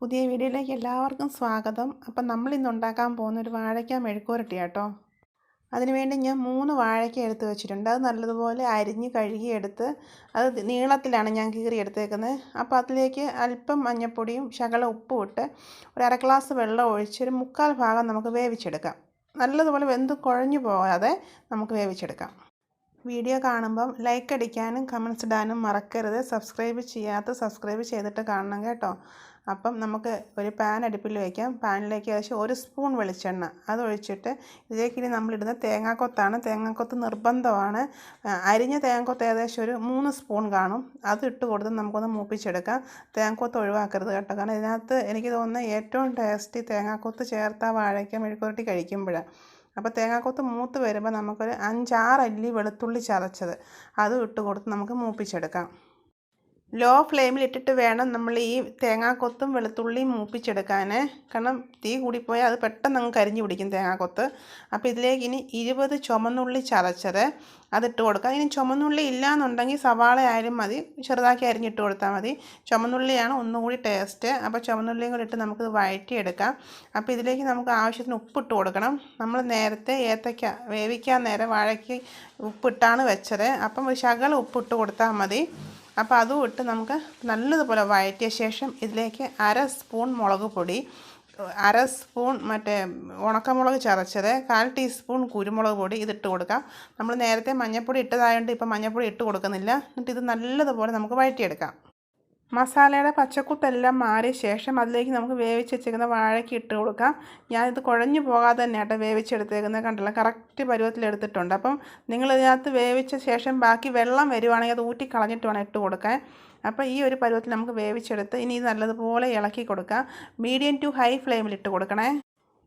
പുതിയ വീഡിയോയിലേക്ക് എല്ലാവർക്കും സ്വാഗതം. അപ്പം നമ്മൾ ഇന്ന് ഉണ്ടാക്കാൻ പോകുന്ന ഒരു വാഴയ്ക്ക മെഴുക്കുരട്ടി കേട്ടോ അതിനുവേണ്ടി ഞാൻ മൂന്ന് വാഴയ്ക്ക എടുത്ത് വെച്ചിട്ടുണ്ട്. അത് നല്ലതുപോലെ അരിഞ്ഞ് കഴുകിയെടുത്ത് അത് നീളത്തിലാണ് ഞാൻ കീറി എടുത്തേക്കുന്നത്. അപ്പോൾ അതിലേക്ക് അല്പം മഞ്ഞൾപ്പൊടിയും ശകലം ഉപ്പും ഇട്ട് ഒരു അര ഗ്ലാസ് വെള്ളം ഒഴിച്ച് ഒരു മുക്കാൽ ഭാഗം നമുക്ക് വേവിച്ചെടുക്കാം. നല്ലതുപോലെ വെന്ത് കുഴഞ്ഞു പോകാതെ നമുക്ക് വേവിച്ചെടുക്കാം. വീഡിയോ കാണുമ്പം ലൈക്ക് അടിക്കാനും കമൻസ് ഇടാനും മറക്കരുത്. സബ്സ്ക്രൈബ് ചെയ്യാത്ത സബ്സ്ക്രൈബ് ചെയ്തിട്ട് കാണണം കേട്ടോ. അപ്പം നമുക്ക് ഒരു പാൻ അടുപ്പിൽ വയ്ക്കാം പാനിലേക്ക് ഏകദേശം ഒരു സ്പൂൺ വെളിച്ചെണ്ണ. അതൊഴിച്ചിട്ട് ഇതിലേക്ക് ഇനി നമ്മളിടുന്ന തേങ്ങാക്കൊത്താണ്. തേങ്ങാക്കൊത്ത് നിർബന്ധമാണ്. അരിഞ്ഞ തേങ്ങാക്കൊത്ത് ഏകദേശം ഒരു മൂന്ന് സ്പൂൺ കാണും. അത് ഇട്ട് കൊടുത്ത് നമുക്കൊന്ന് മൂപ്പിച്ചെടുക്കാം. തേങ്ങാക്കൊത്ത് ഒഴിവാക്കരുത് കേട്ടോ. കാരണം ഇതിനകത്ത് എനിക്ക് തോന്നുന്ന ഏറ്റവും ടേസ്റ്റി തേങ്ങാക്കൊത്ത് ചേർത്ത വാഴയ്ക്ക മെഴുക്കുരട്ടി കഴിക്കുമ്പോഴാണ് അപ്പോൾ തേങ്ങാക്കൊത്ത് മൂത്ത് വരുമ്പോൾ നമുക്കൊരു അഞ്ചാറ് അല്ലി വെളുത്തുള്ളി ചതച്ചത്. അതും ഇട്ട് കൊടുത്ത് നമുക്ക് മൂപ്പിച്ചെടുക്കാം. ലോ ഫ്ലെയിമിൽ ഇട്ടിട്ട് വേണം നമ്മൾ ഈ തേങ്ങാക്കൊത്തും വെളുത്തുള്ളിയും മൂപ്പിച്ചെടുക്കാൻ കാരണം തീ കൂടിപ്പോയാൽ അത് പെട്ടെന്ന് അങ്ങ് കരിഞ്ഞു പിടിക്കും തേങ്ങാക്കൊത്ത്. അപ്പോൾ ഇതിലേക്ക് ഇനി ഇരുപത് ചുമന്നുള്ളി ചതച്ചത് അതിട്ട് കൊടുക്കാം. ഇനി ചുമന്നുള്ളി ഇല്ലയെന്നുണ്ടെങ്കിൽ സവാള ആയാലും മതി. ചെറുതാക്കി അരിഞ്ഞിട്ട് കൊടുത്താൽ മതി. ചുമന്നുള്ളിയാണ് ഒന്നുകൂടി ടേസ്റ്റ്. അപ്പോൾ ചുമന്നുള്ളിയും കൂടി ഇട്ട് നമുക്കിത് വഴറ്റിയെടുക്കാം. അപ്പോൾ ഇതിലേക്ക് നമുക്ക് ആവശ്യത്തിന് ഉപ്പിട്ട് കൊടുക്കണം. നമ്മൾ നേരത്തെ ഏത്തയ്ക്ക വേവിക്കാൻ നേരെ വാഴയ്ക്ക് ഉപ്പിട്ടാണ് വെച്ചത്. അപ്പം ഒരു ശകലം ഉപ്പിട്ട് കൊടുത്താൽ മതി. അപ്പോൾ അതും ഇട്ട് നമുക്ക് നല്ലതുപോലെ വഴറ്റിയ ശേഷം ഇതിലേക്ക് അര സ്പൂൺ മുളക് പൊടി അര സ്പൂൺ മറ്റേ ഉണക്കമുളക് ചതച്ചത് കാൽ ടീസ്പൂൺ കുരുമുളക് പൊടി ഇതിട്ട് കൊടുക്കാം. നമ്മൾ നേരത്തെ മഞ്ഞൾപ്പൊടി ഇട്ടതായതുകൊണ്ട് ഇപ്പം മഞ്ഞൾപ്പൊടി ഇട്ട് കൊടുക്കുന്നില്ല. എന്നിട്ട് ഇത് നല്ലതുപോലെ നമുക്ക് വഴറ്റിയെടുക്കാം. മസാലയുടെ പച്ചക്കൂട്ടെല്ലാം മാറിയ ശേഷം അതിലേക്ക് നമുക്ക് വേവിച്ച് വെച്ചേക്കുന്ന വാഴയ്ക്ക് ഇട്ട് കൊടുക്കാം. ഞാനിത് കുഴഞ്ഞു പോകാതെ തന്നെ ആട്ടെ വേവിച്ചെടുത്തേക്കുന്നത്. കണ്ടല്ലോ? കറക്റ്റ് പരുവത്തിലെടുത്തിട്ടുണ്ട് അപ്പം നിങ്ങൾ ഇതിനകത്ത് വേവിച്ച ശേഷം ബാക്കി വെള്ളം വരുവാണെങ്കിൽ അത് ഊറ്റി കളഞ്ഞിട്ട് വേണം ഇട്ട് കൊടുക്കാൻ. അപ്പോൾ ഈ ഒരു പരുവത്തിൽ നമുക്ക് വേവിച്ചെടുത്ത് ഇനി ഇത് നല്ലതുപോലെ ഇളക്കി കൊടുക്കാം. മീഡിയം ടു ഹൈ ഫ്ലെയിമിൽ ഇട്ട് കൊടുക്കണേ.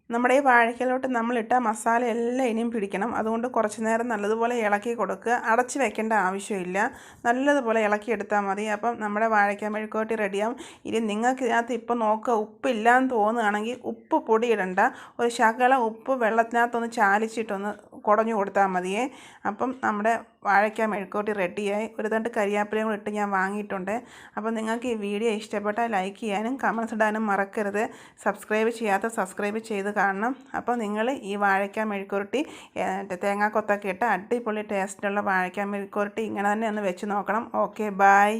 നമ്മുടെ ഈ വാഴയ്ക്കലോട്ട് നമ്മളിട്ട മസാല എല്ലാം ഇനിയും പിടിക്കണം. അതുകൊണ്ട് കുറച്ച് നേരം നല്ലതുപോലെ ഇളക്കി കൊടുക്കുക. അടച്ച് വെക്കേണ്ട ആവശ്യമില്ല. നല്ലതുപോലെ ഇളക്കി എടുത്താൽ മതി. അപ്പം നമ്മുടെ വാഴയ്ക്ക മെഴുക്കോട്ടി റെഡിയാവും. ഇനി നിങ്ങൾക്ക് ഇതിനകത്ത് ഇപ്പോൾ നോക്കുക ഉപ്പില്ലാന്ന് തോന്നുകയാണെങ്കിൽ ഉപ്പ് പൊടിയിടണ്ട. ഒരു ശകല ഉപ്പ് വെള്ളത്തിനകത്തൊന്ന് ചാലിച്ചിട്ടൊന്ന് കുടഞ്ഞു കൊടുത്താൽ മതിയേ. അപ്പം നമ്മുടെ വാഴയ്ക്ക മെഴുക്കോട്ടി റെഡിയായി. ഒരു തണ്ട് കരിയാപ്പിലയും കൂടി ഇട്ട് ഞാൻ വാങ്ങിയിട്ടുണ്ട്. അപ്പം നിങ്ങൾക്ക് ഈ വീഡിയോ ഇഷ്ടപ്പെട്ടാൽ ലൈക്ക് ചെയ്യാനും കമൻസ് ഇടാനും മറക്കരുത്. സബ്സ്ക്രൈബ് ചെയ്യാത്ത സബ്സ്ക്രൈബ് ചെയ്ത് കാണണം. അപ്പം നിങ്ങൾ ഈ വാഴയ്ക്ക മെഴുക്കുരുട്ടി തേങ്ങാക്കൊത്തൊക്കെ ഇട്ട് അടിപൊളി ടേസ്റ്റുള്ള വാഴയ്ക്ക മെഴുക്കുരുട്ടി ഇങ്ങനെ തന്നെ ഒന്ന് വെച്ച് നോക്കണം. Okay bye